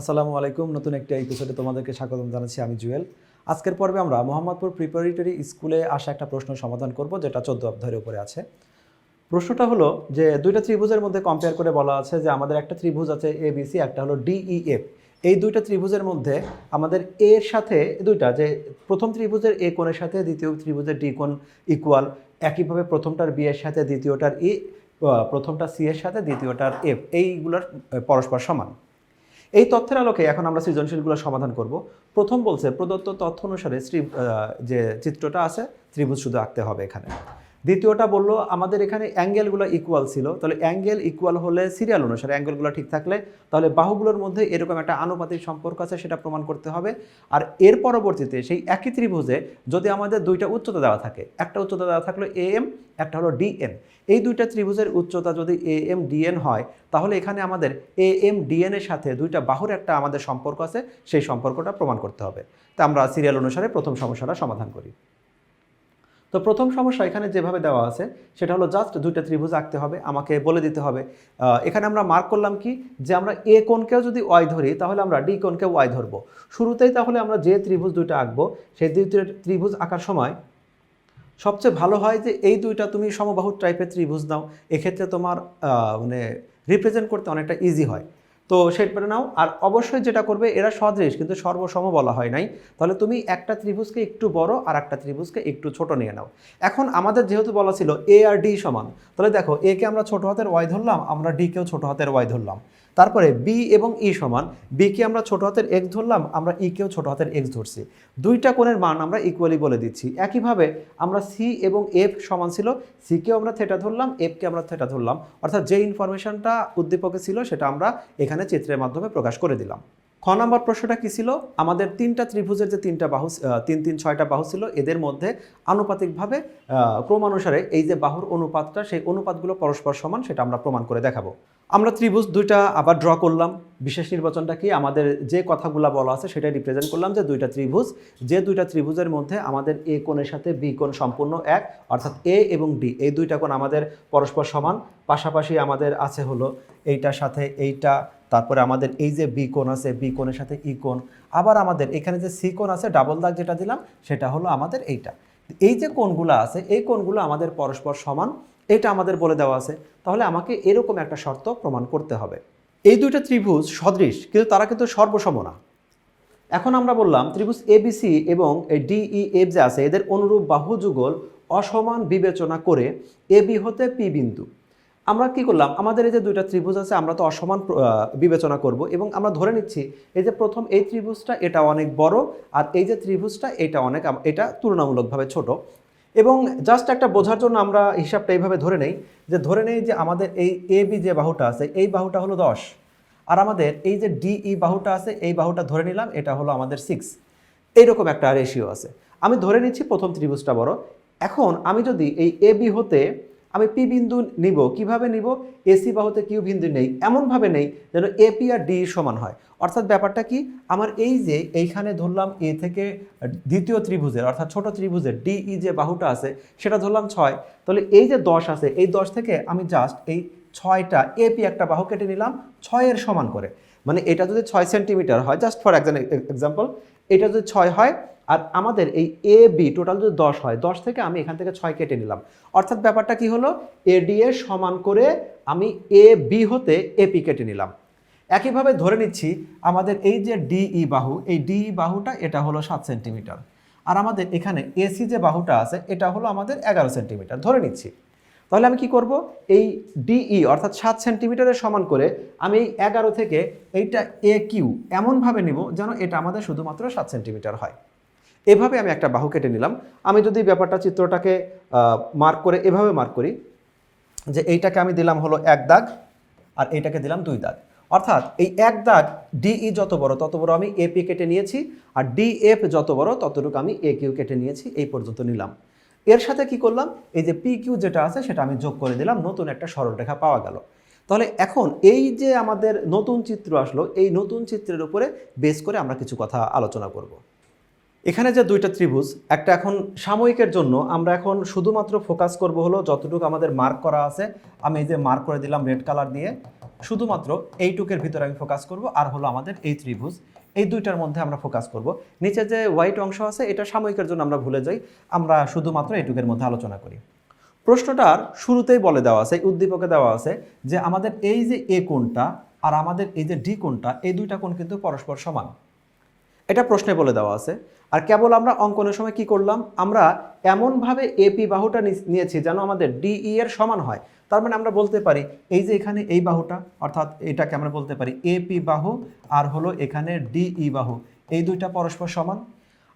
আসসালামু আলাইকুম। নতুন একটি এপিসোডে তোমাদেরকে স্বাগতম জানাচ্ছি আমি জুয়েল। আজকের পর্বে আমরা মোহাম্মদপুর প্রিপারেটরি স্কুলে আসা একটা প্রশ্ন সমাধান করব, যেটা চোদ্দ অধ্যায়ের উপরে আছে। প্রশ্নটা হলো যে, দুইটা ত্রিভুজের মধ্যে কম্পেয়ার করে বলা আছে যে, আমাদের একটা ত্রিভুজ আছে এ বিসি একটা হলো ডিইএফ এই দুইটা ত্রিভুজের মধ্যে আমাদের এর সাথে দুইটা, যে প্রথম ত্রিভুজের এ কোণের সাথে, দ্বিতীয় ত্রিভুজের ডি কোণ ইকুয়াল একইভাবে প্রথমটার বি এর সাথে, দ্বিতীয়টার ই প্রথমটা সি এর সাথে, দ্বিতীয়টার এফ এইগুলোর পরস্পর সমান। এই তথ্যের আলোকে এখন আমরা সৃজনশীলগুলো সমাধান করব। প্রথম বলছে, প্রদত্ত তথ্য অনুসারে শ্রী যে চিত্রটা আছে, ত্রিভুজ শুধু আঁকতে হবে এখানে। দ্বিতীয়টা বলল, আমাদের এখানে অ্যাঙ্গেলগুলো ইকুয়াল ছিল। তাহলে অ্যাঙ্গেল ইকুয়াল হলে সিরিয়াল অনুসারে অ্যাঙ্গেলগুলো ঠিক থাকলে, তাহলে বাহুগুলোর মধ্যে এরকম একটা আনুপাতিক সম্পর্ক আছে, সেটা প্রমাণ করতে হবে। আর এর পরবর্তীতে সেই একই ত্রিভুজে যদি আমাদের দুইটা উচ্চতা দেওয়া থাকে, একটা উচ্চতা দেওয়া থাকল এ এম একটা হলো ডিএন এই দুইটা ত্রিভুজের উচ্চতা যদি এ এম ডিএন হয়, তাহলে এখানে আমাদের এ এম ডিএন এর সাথে দুইটা বাহুর একটা আমাদের সম্পর্ক আছে, সেই সম্পর্কটা প্রমাণ করতে হবে। তা আমরা সিরিয়াল অনুসারে প্রথম সমস্যাটা সমাধান করি। তো প্রথম সমস্যা এখানে যেভাবে দেওয়া আছে, সেটা হলো জাস্ট দুইটা ত্রিভুজ আঁকতে হবে, আমাকে বলে দিতে হবে। এখানে আমরা মার্ক করলাম কি? যে আমরা এ কোণকেও যদি ওয়াই ধরি, তাহলে আমরা ডি কোণকে ওয়াই ধরবো। শুরুতেই তাহলে আমরা যে ত্রিভুজ দুইটা আঁকবো, সেই দুইটা ত্রিভুজ আঁকার সময় সবচেয়ে ভালো হয় যে এই দুইটা তুমি সমবাহু টাইপের ত্রিভুজ নাও এক্ষেত্রে তোমার মানে রিপ্রেজেন্ট করতে অনেকটা ইজি হয়। তো সেটা নাও। আর অবশ্যই যেটা করবে, এরা সদৃশ কিন্তু সর্বসম বলা হয় নাই। তাহলে তুমি একটা ত্রিভুজকে একটু বড় আর একটা ত্রিভুজকে একটু ছোট নিয়ে নাও। এখন আমাদের যেহেতু বলা ছিল এ আর ডি সমান, তাহলে দেখো এ কে আমরা ছোট হাতের ওয়াই ধরলাম, আমরা ডি কেও ছোট হাতের ওয়াই ধরলাম। তারপরে বি এবং ই সমান বিকে আমরা ছোট হাতের এক্স ধরলাম, আমরা ই কেও ছোট হাতের এক্স ধরছি। দুইটা কোণের মান আমরা ইকুয়ালি বলে দিচ্ছি। একইভাবে আমরা সি এবং এফ সমান ছিল সিকেও আমরা থেটা ধরলাম এফকে আমরা থেটা ধরলাম। অর্থাৎ যে ইনফরমেশনটা উদ্দীপকে ছিল, সেটা আমরা এখানে চিত্রের মাধ্যমে প্রকাশ করে দিলাম। খ নম্বর প্রশ্নটা কি ছিল? আমাদের তিনটা ত্রিভুজের যে তিনটা বাহু তিন তিন, ছয়টা বাহু ছিল, এদের মধ্যে আনুপাতিকভাবে ক্রমানুসারে এই যে বাহুর অনুপাতটা, সেই অনুপাতগুলো পরস্পর সমান, সেটা আমরা প্রমাণ করে দেখাবো। আমরা ত্রিভুজ দুইটা আবার ড্র করলাম। বিশেষ নির্বাচনটা কি? আমাদের যে কথাগুলো বলা আছে সেটা রিপ্রেজেন্ট করলাম যে দুইটা ত্রিভুজ। যে দুইটা ত্রিভুজের মধ্যে আমাদের এ কোণের সাথে বি কোণ সম্পূর্ণ এক, অর্থাৎ এ এবং ডি এই দুইটা কোণ আমাদের পরস্পর সমান। পাশাপাশি আমাদের আছে হলো এইটার সাথে এইটা, তারপরে আমাদের এই যে বি কোণ আছে, বি কোণের সাথে ই কোণ। আবার আমাদের এখানে যে সি কোণ আছে ডাবল দাগ যেটা দিলাম, সেটা হলো আমাদের এইটা। এই যে কোণগুলো আছে, এই কোণগুলো আমাদের পরস্পর সমান। এটা আমাদের বলে দেওয়া আছে। তাহলে আমাকে এরকম একটা শর্ত প্রমাণ করতে হবে। এই দুইটা ত্রিভুজ সদৃশ, কিন্তু তারা কিন্তু সর্বসম না। এখন আমরা বললাম, ত্রিভুজ এবিসি এবং ডিই এফ যে আছে, এদের অনুরূপ বাহু যুগল অসমান বিবেচনা করে এবি হতে পি বিন্দু। আমরা কি করলাম? আমাদের এই যে দুইটা ত্রিভুজ আছে, আমরা তো অসমান বিবেচনা করব এবং আমরা ধরে নিচ্ছি, এই যে প্রথম এই ত্রিভুজটা এটা অনেক বড়, আর এই যে ত্রিভুজটা এটা অনেক এটা তুলনামূলকভাবে ছোট। এবং জাস্ট একটা বোঝার জন্য আমরা হিসাবটা এইভাবে ধরে নেই, যে ধরে নেই যে আমাদের এই এ বি যে বাহুটা আছে, এই বাহুটা হলো দশ। আর আমাদের এই যে ডি ই বাহুটা আছে, এই বাহুটা ধরে নিলাম, এটা হলো আমাদের সিক্স এইরকম একটা রেশিও আছে। আমি ধরে নিচ্ছি প্রথম ত্রিভুজটা বড়। এখন আমি যদি এই এ বি হতে আমি পি বিন্দু নিব, কীভাবে নিব? এসি বাহুতে কিউ বিন্দু নেই, এমনভাবে নেই যেন এপি আর ডি সমান হয়। অর্থাৎ ব্যাপারটা কি? আমার এই যে এইখানে ধরলাম এ থেকে দ্বিতীয় ত্রিভুজের, অর্থাৎ ছোট ত্রিভুজের ডিই যে বাহুটা আছে, সেটা ধরলাম ছয়। তাহলে এই যে দশ আছে, এই দশ থেকে আমি জাস্ট এই ছয়টা এপি একটা বাহু কেটে নিলাম, ছয়ের সমান করে। মানে এটা যদি ছয় সেন্টিমিটার হয়, জাস্ট ফর এক্সাম্পল, এটা যদি ছয় হয় আর আমাদের এই এ বি টোটাল যদি দশ হয়, দশ থেকে আমি এখান থেকে ছয় কেটে নিলাম। অর্থাৎ ব্যাপারটা কি হলো? এ ডি এ সমান করে আমি এ বি হতে এপি কেটে নিলাম। একইভাবে ধরে নিচ্ছি, আমাদের এই যে ডিই বাহু, এই ডিই বাহুটা এটা হলো সাত সেন্টিমিটার। আর আমাদের এখানে এসি যে বাহুটা আছে, এটা হলো আমাদের এগারো সেন্টিমিটার। ধরে নিচ্ছি। তাহলে আমি কি করব? এই ডিই অর্থাৎ সাত সেন্টিমিটারের সমান করে আমি এই এগারো থেকে এইটা এ কিউ এমনভাবে নিব যেন এটা আমাদের শুধুমাত্র সাত সেন্টিমিটার হয়। এভাবে আমি একটা বাহু কেটে নিলাম। আমি যদি ব্যাপারটা চিত্রটাকে মার্ক করে এভাবে মার্ক করি, যে এইটাকে আমি দিলাম হলো এক দাগ আর এইটাকে দিলাম দুই দাগ। অর্থাৎ এই এক দাগ ডিই যত বড় তত বড় আমি এপি কেটে নিয়েছি আর ডিএফ যত বড় ততটুকু আমি এ কিউ কেটে নিয়েছি, এই পর্যন্ত নিলাম। এর সাথে কি করলাম? এই যে পি কিউ যেটা আছে সেটা আমি যোগ করে দিলাম, নতুন একটা সরলরেখা পাওয়া গেল। তাহলে এখন এই যে আমাদের নতুন চিত্র আসলো, এই নতুন চিত্রের উপরে বেস করে আমরা কিছু কথা আলোচনা করব। এখানে যে দুইটা ত্রিভুজ, একটা এখন সাময়িকের জন্য, আমরা এখন শুধুমাত্র ফোকাস করব হলো যতটুকু আমাদের মার্ক করা আছে, আমি এই যে মার্ক করে দিলাম রেড কালার দিয়ে, শুধুমাত্র এইটুকের ভিতরে আমি ফোকাস করব, আর হলো আমাদের এই ত্রিভুজ। এই দুইটার মধ্যে আমরা ফোকাস করব। নিচে যে হোয়াইট অংশ আছে, এটা সাময়িকের জন্য আমরা ভুলে যাই, আমরা শুধুমাত্র এইটুকের মধ্যে আলোচনা করি। প্রশ্নটার শুরুতেই বলে দেওয়া আছে, উদ্দীপকে দেওয়া আছে, যে আমাদের এই যে এ কোণটা, আর আমাদের এই যে ডি কোণটা, এই দুইটা কোণ কিন্তু পরস্পর সমান। এটা প্রশ্নে বলে দেওয়া আছে। আর কেবল আমরা অঙ্কনের সময় কি করলাম? আমরা এমনভাবে এপি বাহুটা নিয়েছি যেন আমাদের ডিই এর সমান হয়। তার মানে আমরা বলতে পারি, এই যে এখানে এই বাহুটা, অর্থাৎ এটাকে আমরা বলতে পারি এপি বাহু, আর হলো এখানে ডিই বাহু। এই দুইটা পরস্পর সমান।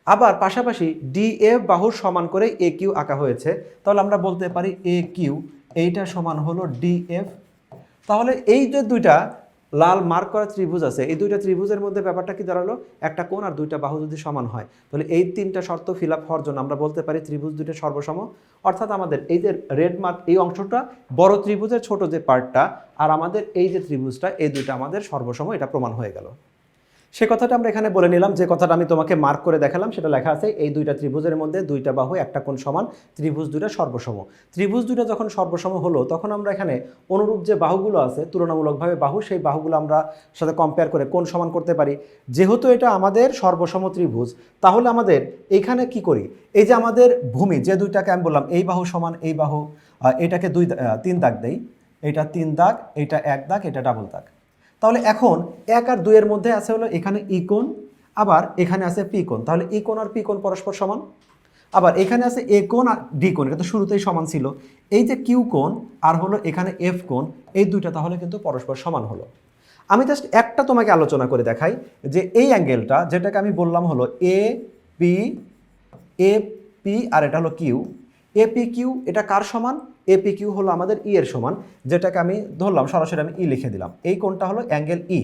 আবার পাশাপাশি ডিএফ বাহুর সমান করে এ কিউ আঁকা হয়েছে। তাহলে আমরা বলতে পারি এ কিউ এইটা সমান হলো ডিএফ তাহলে এই যে দুইটা লাল মার্ক করা ত্রিভুজ আছে। এই দুইটা ত্রিভুজের মধ্যে ব্যাপারটা কি দাঁড়াল? একটা কোণ আর দুইটা বাহু যদি সমান হয়, তাহলে এই তিনটা শর্ত ফিল আপ হওয়ার জন্য আমরা বলতে পারি ত্রিভুজ দুইটা সর্বসম। অর্থাৎ আমাদের এই যে রেড মার্ক এই অংশটা বড় ত্রিভুজের ছোট যে পার্টটা আর আমাদের এই যে ত্রিভুজটা, এই দুইটা আমাদের সর্বসম, এটা প্রমাণ হয়ে গেল। সে কথাটা আমরা এখানে বলে নিলাম, যে কথাটা আমি তোমাকে মার্ক করে দেখালাম, সেটা লেখা আছে, এই দুইটা ত্রিভুজের মধ্যে দুইটা বাহু, একটা কোণ সমান, ত্রিভুজ দুইটা সর্বসম। ত্রিভুজ দুইটা যখন সর্বসম হলো, তখন আমরা এখানে অনুরূপ যে বাহুগুলো আছে, তুলনামূলকভাবে বাহু, সেই বাহুগুলো আমরা সাথে কম্পেয়ার করে কোণ সমান করতে পারি। যেহেতু এটা আমাদের সর্বসম ত্রিভুজ, তাহলে আমাদের এইখানে কি করি? এই যে আমাদের ভূমি, যে দুইটাকে আমি বললাম, এই বাহু সমান, এই বাহু এটাকে দুই তিন দাগ দেই। এটা তিন দাগ, এটা এক দাগ, এটা ডাবল দাগ। তাহলে এখন এক আর দুইয়ের মধ্যে আছে হলো এখানে ইকোন আবার এখানে আছে পিকোন তাহলে ইকোন আর পিকোন পরস্পর সমান? আবার এখানে আছে এ কোণ আর ডি কোণ, এটা তো শুরুতেই সমান ছিল। এই যে কিউ কোণ আর হলো এখানে এফ কোণ, এই দুইটা তাহলে কিন্তু পরস্পর সমান হলো। আমি জাস্ট একটা তোমাকে আলোচনা করে দেখাই যে এই অ্যাঙ্গেলটা যেটাকে আমি বললাম হলো A P A P R এটা হলো কিউ। এপি কিউ এটা কার সমান? এপি কিউ হলো আমাদের ই এর সমান, যেটাকে আমি ধরলাম, সরাসরি আমি ই লিখে দিলাম। এই কোণটা হলো অ্যাঙ্গেল ই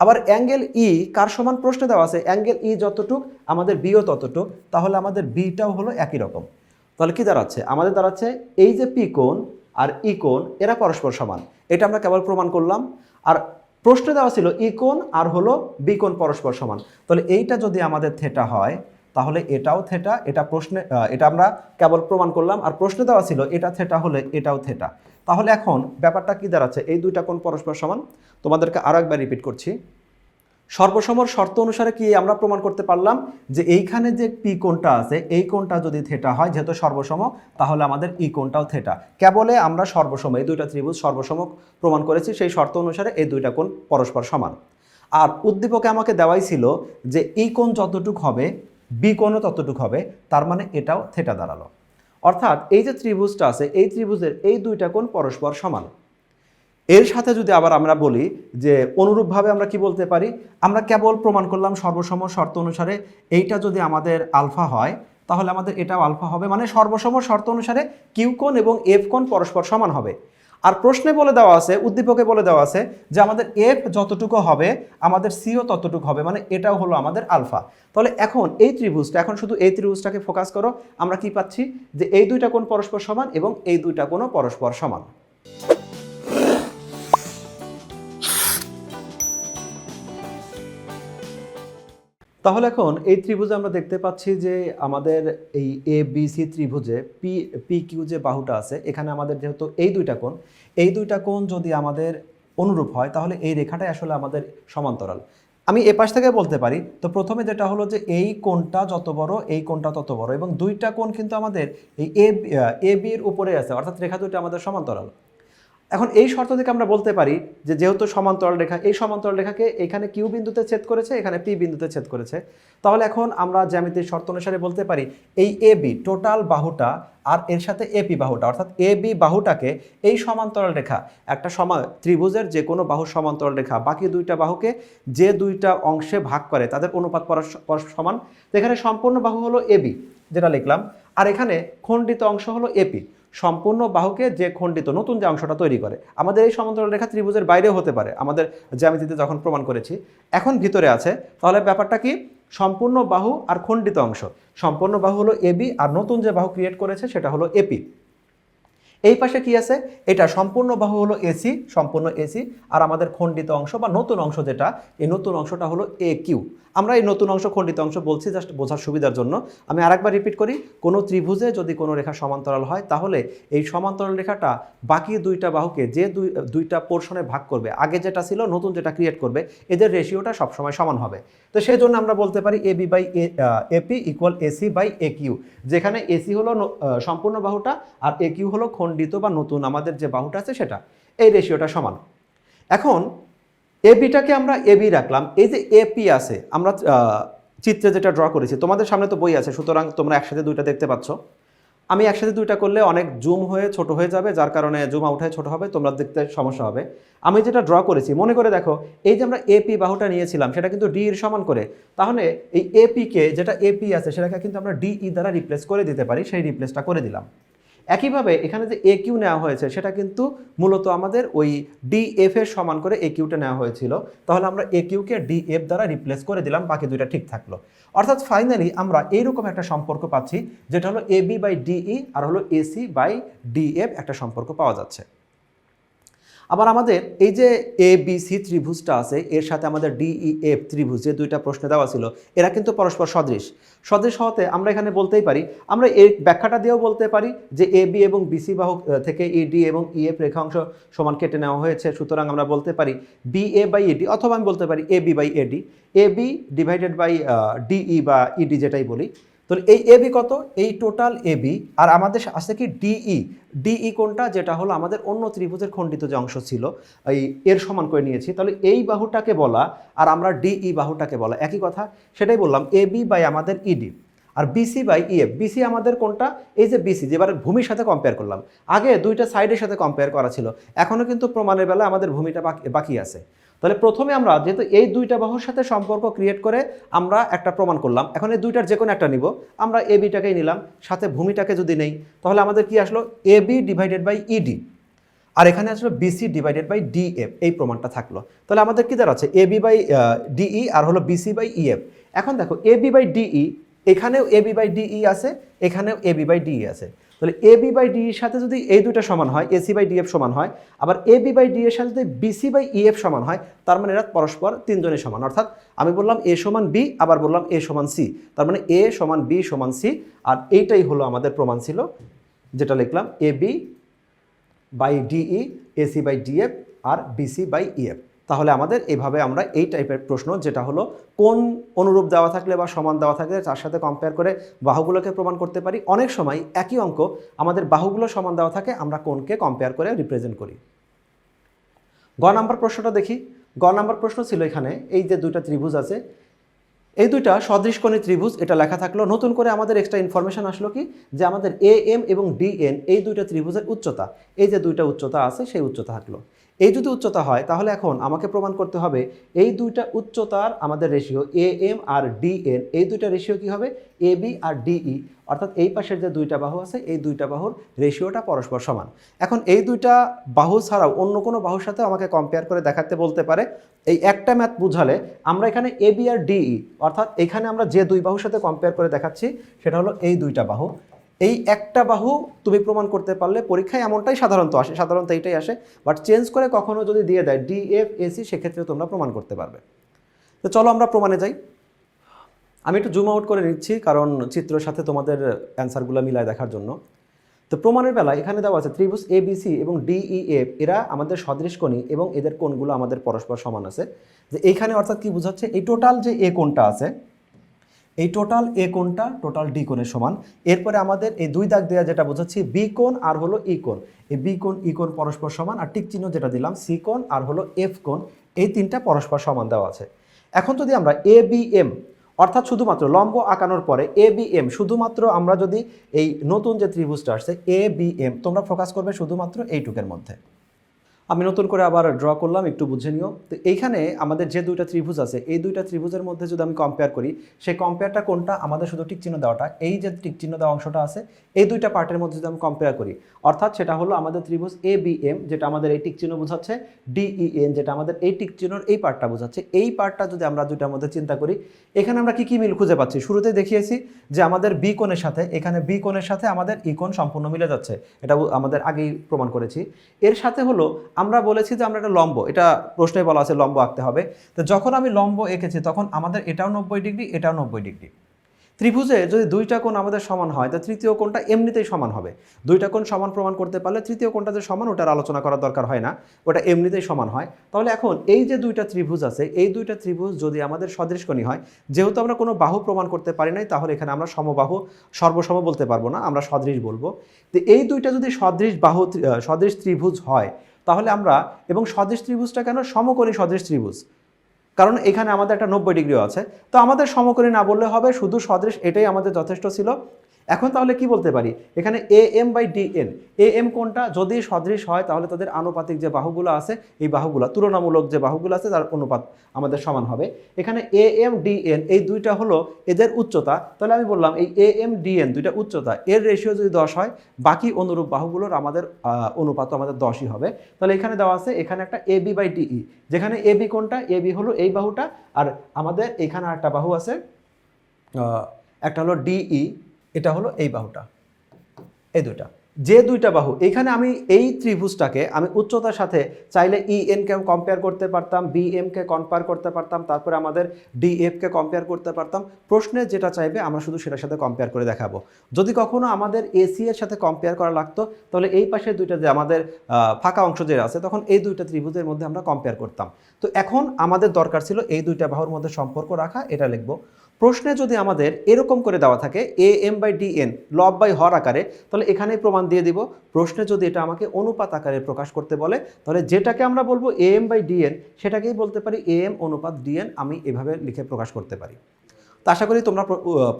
আবার অ্যাঙ্গেল ই কার সমান? প্রশ্নে দেওয়া আছে, অ্যাঙ্গেল ই যতটুক, আমাদের বিও ততটুক, তাহলে আমাদের বিটাও হলো একই রকম। তাহলে কি দাঁড়াচ্ছে? আমাদের দাঁড়াচ্ছে এই যে পি কোণ আর ই কোণ, এরা পরস্পর সমান। এটা আমরা কেবল প্রমাণ করলাম। আর প্রশ্নে দেওয়া ছিল ই কোণ আর হলো বি কোণ পরস্পর সমান। তাহলে এইটা যদি আমাদের থেটা হয় তাহলে এটাও থেটা এটা প্রশ্নে এটা আমরা কেবল প্রমাণ করলাম। আর প্রশ্নে দেওয়া ছিল, এটা থেটা হলে এটাও থেটা তাহলে এখন ব্যাপারটা কী দাঁড়াচ্ছে? এই দুইটা কোণ পরস্পর সমান? তোমাদেরকে আরও একবার রিপিট করছি। সর্বসমর শর্ত অনুসারে কি আমরা প্রমাণ করতে পারলাম? যে এইখানে যে পি কোণটা আছে, এই কোণটা যদি থেটা হয়, যেহেতু সর্বসম, তাহলে আমাদের ই কোণটাও থেটা কেবলে আমরা সর্বসম, এই দুইটা ত্রিভুজ সর্বসম প্রমাণ করেছি, সেই শর্ত অনুসারে এই দুইটা কোণ পরস্পর সমান। আর উদ্দীপকে আমাকে দেওয়াই ছিল যে ই কোণ যতটুক হবে বি কোণও ততটুক হবে, তার মানে এটাও থেটা দাঁড়াল। অর্থাৎ এই যে ত্রিভুজটা আছে, এই ত্রিভুজের এই দুইটা কোণ পরস্পর সমান। এর সাথে যদি আবার আমরা বলি যে অনুরূপভাবে আমরা কি বলতে পারি, আমরা কেবল প্রমাণ করলাম সর্বসম শর্ত অনুসারে এইটা যদি আমাদের আলফা হয়, তাহলে আমাদের এটাও আলফা হবে। মানে সর্বসম শর্ত অনুসারে কিউ কোণ এবং এফ কোণ পরস্পর সমান হবে। আর প্রশ্নে বলে দেওয়া আছে, উদ্দীপকে বলে দেওয়া আছে যে আমাদের এফ যতটুকু হবে, আমাদের সিও ততটুকু হবে মানে এটাও হলো আমাদের আলফা। তাহলে এখন এই ত্রিভুজটা, এখন শুধু এই ত্রিভুজটাকে ফোকাস করো, আমরা কি পাচ্ছি? যে এই দুইটা কোন পরস্পর সমান এবং এই দুইটা কোণও পরস্পর সমান। তাহলে এখন এই ত্রিভুজে আমরা দেখতে পাচ্ছি যে আমাদের এই এ বি সি ত্রিভুজে পি পি কিউ যে বাহুটা আছে, এখানে আমাদের যেহেতু এই দুইটা কোণ, এই দুইটা কোণ যদি আমাদের অনুরূপ হয়, তাহলে এই রেখাটাই আসলে আমাদের সমান্তরাল। আমি এ পাশ থেকে বলতে পারি, তো প্রথমে যেটা হলো যে এই কোণটা যত বড়, এই কোণটা তত বড়, এবং দুইটা কোণ কিন্তু আমাদের এই এ এ বির উপরে আছে, অর্থাৎ রেখা দুইটা আমাদের সমান্তরাল। এখন এই শর্ত থেকে আমরা বলতে পারি যে যেহেতু সমান্তরাল রেখা, এই সমান্তরাল রেখাকে এখানে কিউ বিন্দুতে ছেদ করেছে, এখানে পি বিন্দুতে ছেদ করেছে। তাহলে এখন আমরা জ্যামিতির শর্ত অনুসারে বলতে পারি এই এ বি টোটাল বাহুটা আর এর সাথে এপি বাহুটা, অর্থাৎ এ বি বাহুটাকে এই সমান্তরাল রেখা, একটা সমা, ত্রিভুজের যে কোনো বাহু সমান্তরাল রেখা, বাকি দুইটা বাহুকে যে দুইটা অংশে ভাগ করে, তাদের অনুপাত পরস- পরস্পর সমান। এখানে সম্পূর্ণ বাহু হলো এবি যেটা লিখলাম। আর এখানে খণ্ডিত অংশ হলো এপি সম্পূর্ণ বাহুকে যে খণ্ডিত নতুন যে অংশটা তৈরি করে, আমাদের এই সমান্তরাল রেখা ত্রিভুজের বাইরেও হতে পারে, আমাদের জ্যামিতিতে যখন প্রমাণ করেছি। এখন ভিতরে আছে, তাহলে ব্যাপারটা কি? সম্পূর্ণ বাহু আর খণ্ডিত অংশ। সম্পূর্ণ বাহু হলো এবি আর নতুন যে বাহু ক্রিয়েট করেছে সেটা হলো এপি এই পাশে কি আছে? এটা সম্পূর্ণ বাহু হলো এসি সম্পূর্ণ এসি আর আমাদের খণ্ডিত অংশ বা নতুন অংশ যেটা, এই নতুন অংশটা হলো এ কিউ আমরা এই নতুন অংশ, খণ্ডিত অংশ বলছি জাস্ট বোঝার সুবিধার জন্য। আমি আরেকবার রিপিট করি, কোনো ত্রিভুজে যদি কোনো রেখা সমান্তরাল হয়, তাহলে এই সমান্তরাল রেখাটা বাকি দুইটা বাহুকে যে দুই, দুইটা পোর্শনে ভাগ করবে, আগে যেটা ছিল, নতুন যেটা ক্রিয়েট করবে, এদের রেশিওটা সবসময় সমান হবে। তো সেই জন্য আমরা বলতে পারি A B by AP equal AC by A Q যেখানে এসি হলো সম্পূর্ণ বাহুটা, আর এ কিউ হলো খণ্ডিত বা নতুন আমাদের যে বাহুটা আছে সেটা, এই রেশিওটা সমান। এখন এবিটাকে আমরা এবি রাখলাম। এই যে এপি আছে, আমরা চিত্রে যেটা ড্র করেছি, তোমাদের সামনে তো বই আছে, সুতরাং তোমরা একসাথে দুইটা দেখতে পাচ্ছ। আমি একসাথে দুইটা করলে অনেক জুম হয়ে ছোট হয়ে যাবে, যার কারণে জুম আউট হয়ে ছোট হবে, তোমরা দেখতে সমস্যা হবে। আমি যেটা ড্র করেছি, মনে করে দেখো, এই যে আমরা এপি বাহুটা নিয়েছিলাম, সেটা কিন্তু ডি এর সমান করে। তাহলে এই এপিকে যেটা এপি আছে, সেটাকে কিন্তু আমরা ডিই দ্বারা রিপ্লেস করে দিতে পারি, সেই রিপ্লেসটা করে দিলাম। একইভাবে এখানে যে এ কিউ নেওয়া হয়েছে, সেটা কিন্তু মূলত আমাদের ওই ডিএফ এর সমান করে এ কিউটা নেওয়া হয়েছিল। তাহলে আমরা এ কিউকে ডিএফ দ্বারা রিপ্লেস করে দিলাম, বাকি দুইটা ঠিক থাকল। অর্থাৎ ফাইনালি আমরা এইরকম একটা সম্পর্ক পাচ্ছি, যেটা হলো এ বি বাই ডিই আর হলো এসি বাই ডিএফ একটা সম্পর্ক পাওয়া যাচ্ছে। আবার আমাদের এই যে এ বি সি ত্রিভুজটা আছে, এর সাথে আমাদের ডিই এফ ত্রিভুজ যে দুইটা প্রশ্ন দেওয়া ছিল, এরা কিন্তু পরস্পর সদৃশ। সদৃশ হওয়াতে আমরা এখানে বলতেই পারি, আমরা এই ব্যাখ্যাটা দিয়েও বলতে পারি যে এ বি এবং বিসি বাহু থেকে ইডি এবং ই ইএফ রেখাংশ সমান কেটে নেওয়া হয়েছে, সুতরাং আমরা বলতে পারি বি এ বাই এডি অথবা আমি বলতে পারি A B by AD A B divided by DE বা ইডি যেটাই বলি তো এই এ বি কত? এই টোটাল এ বি আর আমাদের আছে কি ডিই ডিই কোনটা? যেটা হলো আমাদের অন্য ত্রিভুজের খণ্ডিত যে অংশ ছিল, এই এর সমান করে নিয়েছি। তাহলে এই বাহুটাকে বলা আর আমরা ডিই বাহুটাকে বলা। একই কথা, সেটাই বললাম এ বি বাই আমাদের ইডি আর বিসি বাই ইএফ বিসি আমাদের কোনটা? এই যে বিসি যেবার ভূমির সাথে কম্পেয়ার করলাম। আগে দুইটা সাইডের সাথে কম্পেয়ার করা ছিল। এখনও কিন্তু প্রমাণের বেলা আমাদের ভূমিটা বাকি আছে। তাহলে প্রথমে আমরা যেহেতু এই দুইটা বাহুর সাথে সম্পর্ক ক্রিয়েট করে আমরা একটা প্রমাণ করলাম। এখন এই দুইটার যে কোনো একটা নিব। আমরা এ বিটাকেই নিলাম, সাথে ভূমিটাকে যদি নেই, তাহলে আমাদের কি আসলো? A B divided by ED আর এখানে আসলো বিসি ডিভাইডেড বাই ডিএফ এই প্রমাণটা থাকল। তাহলে আমাদের কি দাঁড়াচ্ছে এ বি বাই ডিই আর হলো বিসি বাই ইএফ এখন দেখো এ বি বাই ডিই এখানেও এ বি বাই ডিই আছে, এখানেও এ বি বাই ডিই আছে। তাহলে এ বি বাই ডি এর সাথে যদি এই দুইটা সমান হয় এসি বাই ডিএফ সমান হয়, আবার এ বি বাই ডি এর সাথে যদি বিসি বাই ইএফ সমান হয়, তার মানে এরা পরস্পর তিনজনের সমান। অর্থাৎ আমি বললাম এ সমান বি আবার বললাম এ সমান সি তার মানে এ সমান বি সমান সি আর এইটাই হলো আমাদের প্রমাণ ছিল, যেটা লিখলাম A B by DE AC by DF R BC by EF তাহলে আমাদের এইভাবে আমরা এই টাইপের প্রশ্ন, যেটা হলো কোন অনুরূপ দেওয়া থাকলে বা সমান দেওয়া থাকলে তার সাথে কম্পেয়ার করে বাহুগুলোকে প্রমাণ করতে পারি। অনেক সময় একই অঙ্ক আমাদের বাহুগুলো সমান দেওয়া থাকে, আমরা কোনকে কম্পেয়ার করে রিপ্রেজেন্ট করি। গ নাম্বার প্রশ্নটা দেখি। গ নাম্বার প্রশ্ন ছিল এখানে, এই যে দুইটা ত্রিভুজ আছে, এই দুইটা সদৃশকোণী ত্রিভুজ, এটা লেখা থাকল। নতুন করে আমাদের এক্সট্রা ইনফরমেশন আসলো কি? যে আমাদের এ এম এবং ডি এন এই দুইটা ত্রিভুজের উচ্চতা, এই যে দুইটা উচ্চতা আছে, সেই উচ্চতা থাকল। এই যদি উচ্চতা হয়, তাহলে এখন আমাকে প্রমাণ করতে হবে এই দুইটা উচ্চতার আমাদের রেশিও এ এম আর ডি এন এই দুইটা রেশিও কি হবে? এ বি আর ডিই অর্থাৎ এই পাশের যে দুইটা বাহু আছে, এই দুইটা বাহুর রেশিওটা পরস্পর সমান। এখন এই দুইটা বাহু ছাড়াও অন্য কোনো বাহুর সাথে আমাকে কম্পেয়ার করে দেখাতে বলতে পারে। এই একটা ম্যাথ বুঝালে আমরা এখানে এ বি আর ডিই অর্থাৎ এখানে আমরা যে দুই বাহুর সাথে কম্পেয়ার করে দেখাচ্ছি, সেটা হলো এই দুইটা বাহু। এই একটা বাহু তুমি প্রমাণ করতে পারলে পরীক্ষায় এমনটাই সাধারণত আসে, সাধারণত এইটাই আসে বাট চেঞ্জ করে কখনো যদি দিয়ে দেয় ডি এফ এসি সেক্ষেত্রে তোমরা প্রমাণ করতে পারবে। তো চলো আমরা প্রমাণে যাই। আমি একটু জুম আউট করে নিচ্ছি, কারণ চিত্রের সাথে তোমাদের অ্যান্সারগুলো মিলায় দেখার জন্য। তো প্রমাণের বেলা এখানে দেওয়া আছে ত্রিভুজ এ বিসি এবং ডিইএফ এরা আমাদের সদৃশকোণী এবং এদের কোণগুলো আমাদের পরস্পর সমান আছে। যে এইখানে অর্থাৎ কি বোঝাচ্ছে? এই টোটাল যে এ কোণটা আছে এই টোটাল এ কোণটা টোটাল ডি কোণের সমান। এরপরে আমাদের এই দুই দাগ দেওয়া যেটা বোঝাচ্ছি বি কোণ আর হলো ই কোণ। এই বি কোণ ই কোণ পরস্পর সমান, আর টিক চিহ্ন যেটা দিলাম সি কোণ আর হলো এফ কোণ, এই তিনটা পরস্পর সমান দেওয়া আছে। এখন যদি আমরা এ বি এম অর্থাৎ শুধুমাত্র লম্ব আঁকানোর পরে এ বি এম শুধুমাত্র আমরা যদি এই নতুন যে ত্রিভুজটা আসছে এ বি এম তোমরা ফোকাস করবে শুধুমাত্র এইটুকের মধ্যে। আমি নতুন করে আবার ড্র করলাম, একটু বুঝে নিও। তো এইখানে আমাদের যে দুইটা ত্রিভুজ আছে, এই দুইটা ত্রিভুজের মধ্যে যদি আমি কম্পেয়ার করি, সেই কম্পেয়ারটা কোনটা? আমাদের শুধু টিক চিহ্ন দেওয়াটা। এই যে টিক চিহ্ন দেওয়া অংশটা আছে, এই দুইটা পার্টের মধ্যে যদি আমি কম্পেয়ার করি, অর্থাৎ সেটা হলো আমাদের ত্রিভুজ এ বি এম যেটা আমাদের এই টিক চিহ্ন বোঝাচ্ছে ডিই এন যেটা আমাদের এই টিক চিহ্নর এই পার্টটা বোঝাচ্ছে। এই পার্টটা যদি আমরা দুইটার মধ্যে চিন্তা করি, এখানে আমরা কি কি মিল খুঁজে পাচ্ছি? শুরুতে দেখিয়েছি যে আমাদের বি কোণের সাথে, এখানে বি কোণের সাথে আমাদের ই কোণ সম্পূর্ণ মিলে যাচ্ছে। এটা আমাদের আগেই প্রমাণ করেছি। এর সাথে হলো আমরা বলেছি যে আমরা একটা লম্ব, এটা প্রশ্নে বলা আছে লম্ব আঁকতে হবে। তো যখন আমি লম্ব এঁকেছি, তখন আমাদের এটাও নব্বই ডিগ্রি, এটাও নব্বই ডিগ্রি। ত্রিভুজে যদি দুইটা কোণ আমাদের সমান হয়, তো তৃতীয় কোণটা এমনিতেই সমান হবে। দুইটা কোণ সমান প্রমাণ করতে পারলে তৃতীয় কোণটা যে সমান, ওটার আলোচনা করার দরকার হয় না, ওটা এমনিতেই সমান হয়। তাহলে এখন এই যে দুইটা ত্রিভুজ আছে, এই দুইটা ত্রিভুজ যদি আমাদের সদৃশকোণী হয়, যেহেতু আমরা কোনো বাহু প্রমাণ করতে পারি নাই, তাহলে এখানে আমরা সমবাহু, সর্বসম বলতে পারব না, আমরা সদৃশ বলব। তো এই দুইটা যদি সদৃশ বাহু সদৃশ ত্রিভুজ হয় তাহলে আমরা এবং স্বদেশ ত্রিভুজটা কেন সমকোণী স্বদেশ ত্রিভুজ? কারণ এখানে আমাদের একটা নব্বই ডিগ্রিও আছে। তো আমাদের সমকোণী না বললে হবে, শুধু স্বদেশ এটাই আমাদের যথেষ্ট ছিল। এখন তাহলে কি বলতে পারি? এখানে A M by D N A M কোনটা? যদি সদৃশ হয়, তাহলে তাদের আনুপাতিক যে বাহুগুলো আছে, এই বাহুগুলো, তুলনামূলক যে বাহুগুলো আছে, তার অনুপাত আমাদের সমান হবে। এখানে এ এম ডি এন এই দুইটা হলো এদের উচ্চতা। তাহলে আমি বললাম, এই এ এম ডি এন দুইটা উচ্চতা, এর রেশিও যদি দশ হয়, বাকি অনুরূপ বাহুগুলোর আমাদের অনুপাত আমাদের দশই হবে। তাহলে এখানে দেওয়া আছে, এখানে একটা এ বি বাই ডিই যেখানে এ বি কোনটা? এ বি হলো এই বাহুটা, আর আমাদের এখানে একটা বাহু আছে একটা হলো ডিই এটা হলো এই বাহুটা, এই দুইটা। যে দুইটা বাহু, এখানে আমি এই ত্রিভুজটাকে আমি উচ্চতার সাথে চাইলে ই এনকে কম্পেয়ার করতে পারতাম বি এমকে কম্পেয়ার করতে পারতাম, তারপরে আমাদের ডি এফকে কম্পেয়ার করতে পারতাম। প্রশ্নে যেটা চাইবে আমরা শুধু সেটার সাথে কম্পেয়ার করে দেখাবো। যদি কখনো আমাদের এসি এর সাথে কম্পেয়ার করা লাগতো, তাহলে এই পাশে দুইটা যে আমাদের ফাঁকা অংশ যে আছে, তখন এই দুইটা ত্রিভুজের মধ্যে আমরা কম্পেয়ার করতাম। তো এখন আমাদের দরকার ছিল এই দুইটা বাহুর মধ্যে সম্পর্ক রাখা, এটা লিখব। প্রশ্নে যদি আমাদের এরকম করে দেওয়া থাকে A M by D N লব বাই হর আকারে, তাহলে এখানেই প্রমাণ দিয়ে দিব। প্রশ্নে যদি এটা আমাকে অনুপাত আকারে প্রকাশ করতে বলে, তাহলে যেটাকে আমরা বলব A M by D N সেটাকেই বলতে পারি এ এম অনুপাত ডি এন আমি এভাবে লিখে প্রকাশ করতে পারি। তো আশা করি তোমরা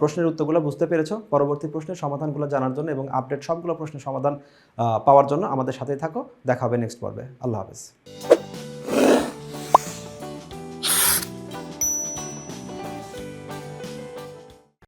প্রশ্নের উত্তরগুলো বুঝতে পেরেছ। পরবর্তী প্রশ্নের সমাধানগুলো জানার জন্য এবং আপডেট সবগুলো প্রশ্নের সমাধান পাওয়ার জন্য আমাদের সাথেই থাকো। দেখা হবে নেক্সট পর্বে। আল্লাহ হাফেজ।